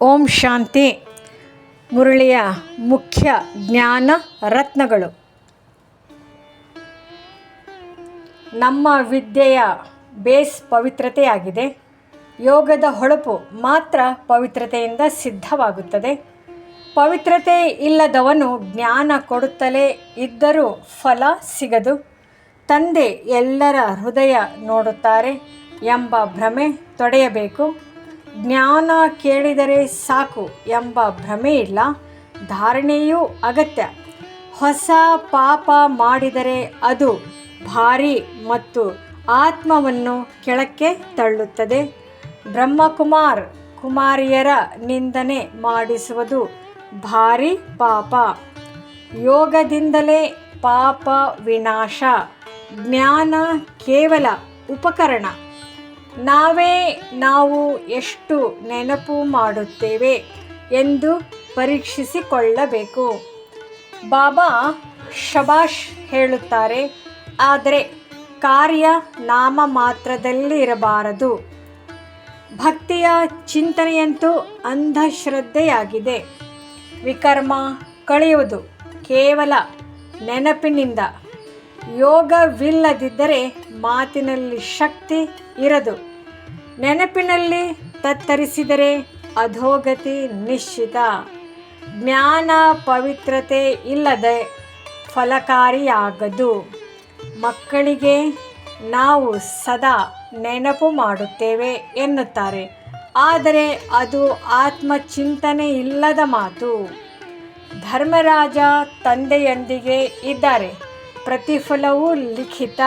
ಓಂ ಶಾಂತಿ. ಮುರಳಿಯ ಮುಖ್ಯ ಜ್ಞಾನ ರತ್ನಗಳು. ನಮ್ಮ ವಿದ್ಯೆಯ ಬೇಸ್ ಪವಿತ್ರತೆಯಾಗಿದೆ. ಯೋಗದ ಹೊಳಪು ಮಾತ್ರ ಪವಿತ್ರತೆಯಿಂದ ಸಿದ್ಧವಾಗುತ್ತದೆ. ಪವಿತ್ರತೆ ಇಲ್ಲದವನು ಜ್ಞಾನ ಕೊಡುತ್ತಲೇ ಇದ್ದರೂ ಫಲ ಸಿಗದು ತಂದೆ ಎಲ್ಲರ ಹೃದಯ ನೋಡುತ್ತಾರೆ ಎಂಬ ಭ್ರಮೆ ತೊಡೆಯಬೇಕು. ಜ್ಞಾನ ಕೇಳಿದರೆ ಸಾಕು ಎಂಬ ಭ್ರಮೆ ಇಲ್ಲ, ಧಾರಣೆಯೂ ಅಗತ್ಯ. ಹೊಸ ಪಾಪ ಮಾಡಿದರೆ ಅದು ಭಾರಿ ಮತ್ತು ಆತ್ಮವನ್ನು ಕೆಳಕ್ಕೆ ತಳ್ಳುತ್ತದೆ. ಬ್ರಹ್ಮಕುಮಾರ್ ಕುಮಾರಿಯರ ನಿಂದನೆ ಮಾಡಿಸುವುದು ಭಾರಿ ಪಾಪ. ಯೋಗದಿಂದಲೇ ಪಾಪ ವಿನಾಶ. ಜ್ಞಾನ ಕೇವಲ ಉಪಕರಣ. ನಾವೇ ನಾವು ಎಷ್ಟು ನೆನಪು ಮಾಡುತ್ತೇವೆ ಎಂದು ಪರೀಕ್ಷಿಸಿಕೊಳ್ಳಬೇಕು. ಬಾಬಾ ಶಬಾಷ್ ಹೇಳುತ್ತಾರೆ, ಆದರೆ ಕಾರ್ಯ ನಾಮ ಮಾತ್ರದಲ್ಲಿ ಇರಬಾರದು ಭಕ್ತಿಯ ಚಿಂತನೆಯಂತೂ ಅಂಧಶ್ರದ್ಧೆಯಾಗಿದೆ. ವಿಕರ್ಮ ಕಳೆಯುವುದು ಕೇವಲ ನೆನಪಿನಿಂದ. ಯೋಗವಿಲ್ಲದಿದ್ದರೆ ಮಾತಿನಲ್ಲಿ ಶಕ್ತಿ ಇರದು. ನೆನಪಿನಲ್ಲಿ ತತ್ತರಿಸಿದರೆ ಅಧೋಗತಿ ನಿಶ್ಚಿತ. ಜ್ಞಾನ ಪವಿತ್ರತೆ ಇಲ್ಲದೆ ಫಲಕಾರಿಯಾಗದು. ಮಕ್ಕಳಿಗೆ ನಾವು ಸದಾ ನೆನಪು ಮಾಡುತ್ತೇವೆ ಎನ್ನುತ್ತಾರೆ. ಆದರೆ ಅದು ಆತ್ಮಚಿಂತನೆ ಇಲ್ಲದ ಮಾತು. ಧರ್ಮರಾಜ ತಂದೆಯೊಂದಿಗೆ ಇದ್ದಾರೆ. ಪ್ರತಿಫಲವೂ ಲಿಖಿತ.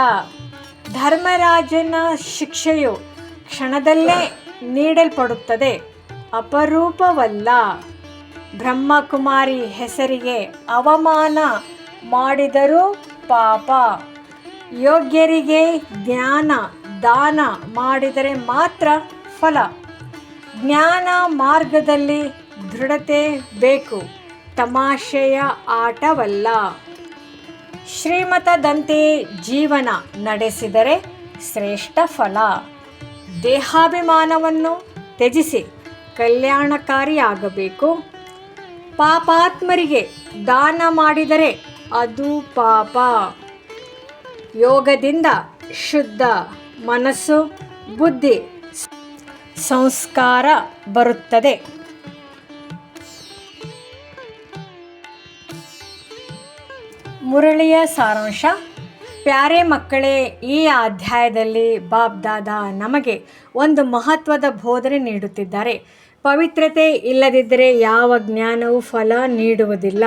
ಧರ್ಮರಾಜನ ಶಿಕ್ಷೆಯು ಕ್ಷಣದಲ್ಲೇ ನೀಡಲ್ಪಡುತ್ತದೆ. ಅಪರೂಪವಲ್ಲ. ಬ್ರಹ್ಮಕುಮಾರಿ ಹೆಸರಿಗೆ ಅವಮಾನ ಮಾಡಿದರೂ ಪಾಪ. ಯೋಗ್ಯರಿಗೆ ಜ್ಞಾನ, ದಾನ ಮಾಡಿದರೆ ಮಾತ್ರ ಫಲ. ಜ್ಞಾನ ಮಾರ್ಗದಲ್ಲಿ ದೃಢತೆ ಬೇಕು. ತಮಾಷೆಯ ಆಟವಲ್ಲ. ಶ್ರೀಮತದಂತೆ ಜೀವನ ನಡೆಸಿದರೆ ಶ್ರೇಷ್ಠ ಫಲ. ದೇಹಾಭಿಮಾನವನ್ನು ತ್ಯಜಿಸಿ ಕಲ್ಯಾಣಕಾರಿಯಾಗಬೇಕು. ಪಾಪಾತ್ಮರಿಗೆ ದಾನ ಮಾಡಿದರೆ ಅದು ಪಾಪ. ಯೋಗದಿಂದ ಶುದ್ಧ ಮನಸ್ಸು, ಬುದ್ಧಿ, ಸಂಸ್ಕಾರ ಬರುತ್ತದೆ. ಮುರಳಿಯ ಸಾರಾಂಶ, ಪ್ಯಾರೆ ಮಕ್ಕಳೇ, ಈ ಅಧ್ಯಾಯದಲ್ಲಿ ಬಾಬ್ ದಾದ ನಮಗೆ ಒಂದು ಮಹತ್ವದ ಬೋಧನೆ ನೀಡುತ್ತಿದ್ದಾರೆ. ಪವಿತ್ರತೆ ಇಲ್ಲದಿದ್ದರೆ ಯಾವ ಜ್ಞಾನವೂ ಫಲ ನೀಡುವುದಿಲ್ಲ.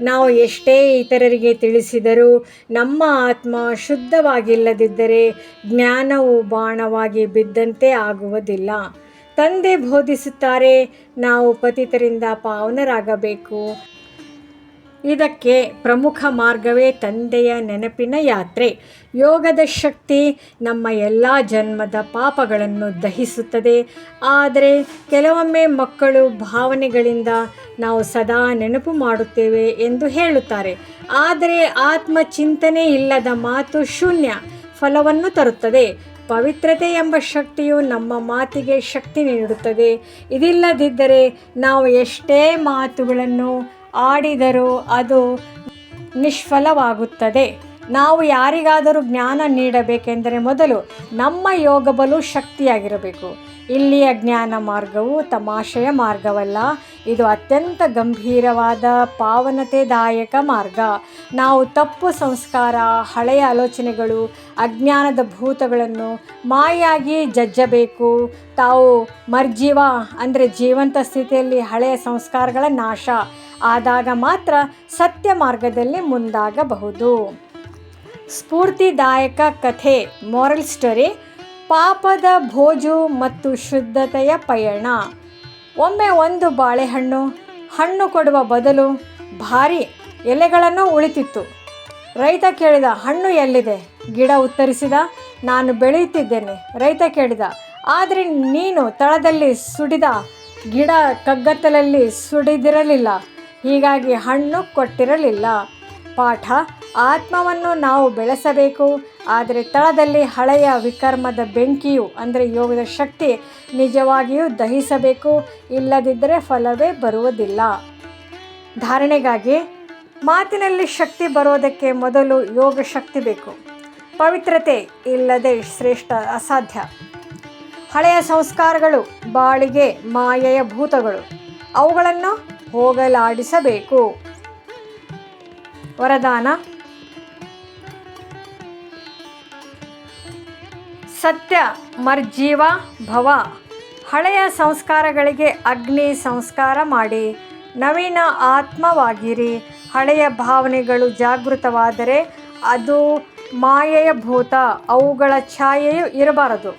ನಾವು ಎಷ್ಟೇ ಇತರರಿಗೆ ತಿಳಿಸಿದರೂ ನಮ್ಮ ಆತ್ಮ ಶುದ್ಧವಾಗಿಲ್ಲದಿದ್ದರೆ ಜ್ಞಾನವು ಬಾಣವಾಗಿ ಬಿದ್ದಂತೆ ಆಗುವುದಿಲ್ಲ. ತಂದೆ ಬೋಧಿಸುತ್ತಾರೆ, ನಾವು ಪತಿತರಿಂದ ಪಾವನರಾಗಬೇಕು. ಇದಕ್ಕೆ ಪ್ರಮುಖ ಮಾರ್ಗವೇ ತಂದೆಯ ನೆನಪಿನ ಯಾತ್ರೆ. ಯೋಗದ ಶಕ್ತಿ ನಮ್ಮ ಎಲ್ಲ ಜನ್ಮದ ಪಾಪಗಳನ್ನು ದಹಿಸುತ್ತದೆ. ಆದರೆ ಕೆಲವೊಮ್ಮೆ ಮಕ್ಕಳು ಭಾವನೆಗಳಿಂದ ನಾವು ಸದಾ ನೆನಪು ಮಾಡುತ್ತೇವೆ ಎಂದು ಹೇಳುತ್ತಾರೆ. ಆದರೆ ಆತ್ಮ ಚಿಂತನೆ ಇಲ್ಲದ ಮಾತು ಶೂನ್ಯ ಫಲವನ್ನು ತರುತ್ತದೆ. ಪವಿತ್ರತೆ ಎಂಬ ಶಕ್ತಿಯು ನಮ್ಮ ಮಾತಿಗೆ ಶಕ್ತಿ ನೀಡುತ್ತದೆ. ಇದಿಲ್ಲದಿದ್ದರೆ ನಾವು ಎಷ್ಟೇ ಮಾತುಗಳನ್ನು ಆಡಿದರೂ ಅದು ನಿಷ್ಫಲವಾಗುತ್ತದೆ. ನಾವು ಯಾರಿಗಾದರೂ ಜ್ಞಾನ ನೀಡಬೇಕೆಂದರೆ ಮೊದಲು ನಮ್ಮ ಯೋಗ ಬಲು ಶಕ್ತಿಯಾಗಿರಬೇಕು. ಇಲ್ಲಿಯ ಜ್ಞಾನ ಮಾರ್ಗವು ತಮಾಷೆಯ ಮಾರ್ಗವಲ್ಲ. ಇದು ಅತ್ಯಂತ ಗಂಭೀರವಾದ, ಪಾವನತೆದಾಯಕ ಮಾರ್ಗ. ನಾವು ತಪ್ಪು ಸಂಸ್ಕಾರ, ಹಳೆಯ ಆಲೋಚನೆಗಳು, ಅಜ್ಞಾನದ ಭೂತಗಳನ್ನು ಮಾಯಾಗಿ ಜಜ್ಜಬೇಕು. ತಾವು ಮರ್ಜೀವ, ಅಂದರೆ ಜೀವಂತ ಸ್ಥಿತಿಯಲ್ಲಿ ಹಳೆಯ ಸಂಸ್ಕಾರಗಳ ನಾಶ. ಆದಾಗ ಮಾತ್ರ ಸತ್ಯ ಮಾರ್ಗದಲ್ಲಿ ಮುಂದಾಗಬಹುದು. ಸ್ಫೂರ್ತಿದಾಯಕ ಕಥೆ ಮೋರಲ್ ಸ್ಟೋರಿ ಪಾಪದ ಭೋಜು ಮತ್ತು ಶುದ್ಧತೆಯ ಪಯಣ. ಒಮ್ಮೆ ಒಂದು ಬಾಳೆಹಣ್ಣು, ಹಣ್ಣು ಕೊಡುವ ಬದಲು ಭಾರಿ ಎಲೆಗಳನ್ನು ಉಳಿತಿತ್ತು. ರೈತ ಕೇಳಿದ, ಹಣ್ಣು ಎಲ್ಲಿದೆ? ಗಿಡ ಉತ್ತರಿಸಿದ, ನಾನು ಬೆಳೆಯುತ್ತಿದ್ದೇನೆ. ರೈತ ಕೇಳಿದ, ಆದರೆ ನೀನು ತಳದಲ್ಲಿ ಸುಡಿದ ಗಿಡ ಕಗ್ಗತ್ತಲಲ್ಲಿ ಸುಡಿದಿರಲಿಲ್ಲ. ಹೀಗಾಗಿ ಹಣ್ಣು ಕೊಟ್ಟಿರಲಿಲ್ಲ. ಪಾಠ, ಆತ್ಮವನ್ನು ನಾವು ಬೆಳೆಸಬೇಕು. ಆದರೆ ತಳದಲ್ಲಿ ಹಳೆಯ ವಿಕರ್ಮದ ಬೆಂಕಿಯು, ಅಂದರೆ ಯೋಗದ ಶಕ್ತಿ, ನಿಜವಾಗಿಯೂ ದಹಿಸಬೇಕು. ಇಲ್ಲದಿದ್ದರೆ ಫಲವೇ ಬರುವುದಿಲ್ಲ. ಧಾರಣೆಗಾಗಿ, ಮಾತಿನಲ್ಲಿ ಶಕ್ತಿ ಬರೋದಕ್ಕೆ ಮೊದಲು ಯೋಗ ಶಕ್ತಿ ಬೇಕು. ಪವಿತ್ರತೆ ಇಲ್ಲದೆ ಶ್ರೇಷ್ಠ, ಅಸಾಧ್ಯ. ಹಳೆಯ ಸಂಸ್ಕಾರಗಳು, ಬಾಳಿಗೆ ಮಾಯೆಯ ಭೂತಗಳು. ಅವುಗಳನ್ನು ಹೋಗಲಾಡಿಸಬೇಕು. ವರದಾನ. ಸತ್ಯ ಮರ್ಜೀವ ಭವ. ಹಳೆಯ ಸಂಸ್ಕಾರಗಳಿಗೆ ಅಗ್ನಿ ಸಂಸ್ಕಾರ ಮಾಡಿ. ನವೀನ ಆತ್ಮವಾಗಿರಿ. ಹಳೆಯ ಭಾವನೆಗಳು ಜಾಗೃತವಾದರೆ ಅದು ಮಾಯೆಯ ಭೂತ. ಅವುಗಳ ಛಾಯೆಯು ಇರಬಾರದು.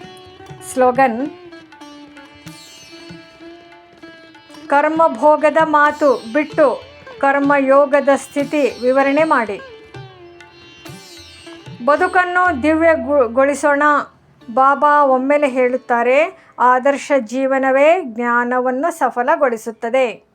ಸ್ಲೋಗನ್. ಕರ್ಮಭೋಗದ ಮಾತು ಬಿಟ್ಟು ಕರ್ಮಯೋಗದ ಸ್ಥಿತಿ ವಿವರಣೆ ಮಾಡಿ. ಬದುಕನ್ನು ದಿವ್ಯಗೊಳಿಸೋಣ. ಬಾಬಾ ಒಮ್ಮೆಲೆ ಹೇಳುತ್ತಾರೆ, ಆದರ್ಶ ಜೀವನವೇ ಜ್ಞಾನವನ್ನು ಸಫಲಗೊಳಿಸುತ್ತದೆ.